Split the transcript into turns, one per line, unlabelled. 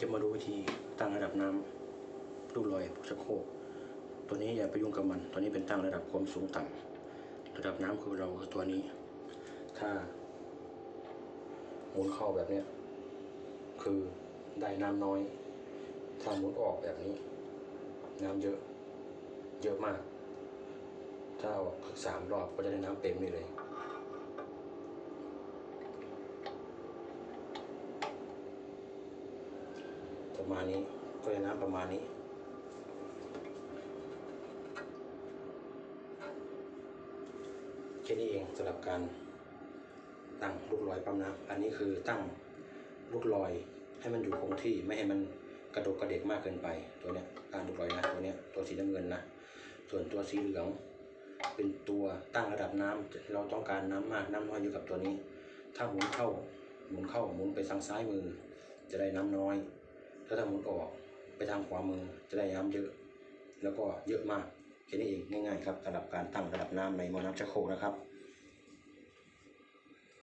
จะมาดูวิธีตั้งระดับน้ำลูกลอยชักโครกตัวนี้อย่าไปยุ่งกับมัน ตัวนี้เป็นตั้งระดับความสูงต่ำระดับน้ำคือเราคือตัวนี้ ถ้าหมุนเข้าแบบเนี้ยคือได้น้ำน้อย ถ้าหมุนออกแบบนี้ น้ำเยอะ เยอะมาก ถ้าออกสามรอบก็จะได้น้ำเต็มนี่เลย ประมาณนี้ก็ได้น้ำประมาณนี้ แค่นี้เองสำหรับการตั้งลูกลอยปั๊มน้ำอันนี้คือตั้งลูกลอยให้มันอยู่คงที่ไม่ให้มันกระดกกระเดกมากเกินไปตัวเนี้ยการลูกลอยนะตัวเนี้ยตัวสีน้ำเงินนะส่วนตัวสีเหลืองเป็นตัวตั้งระดับน้ำเราต้องการน้ำมากน้ำน้อยอยู่กับตัวนี้ ถ้าหมุนเข้าหมุนเข้าหมุนไปทางซ้ายมือ จะได้น้ำน้อย ถ้าทางหมุนออกไปทางขวามือจะได้น้ำเยอะ แล้วก็เยอะมากแค่นี้เองง่ายๆครับสำหรับการตั้งระดับน้ำในมอน้ำชักโครกนะครับ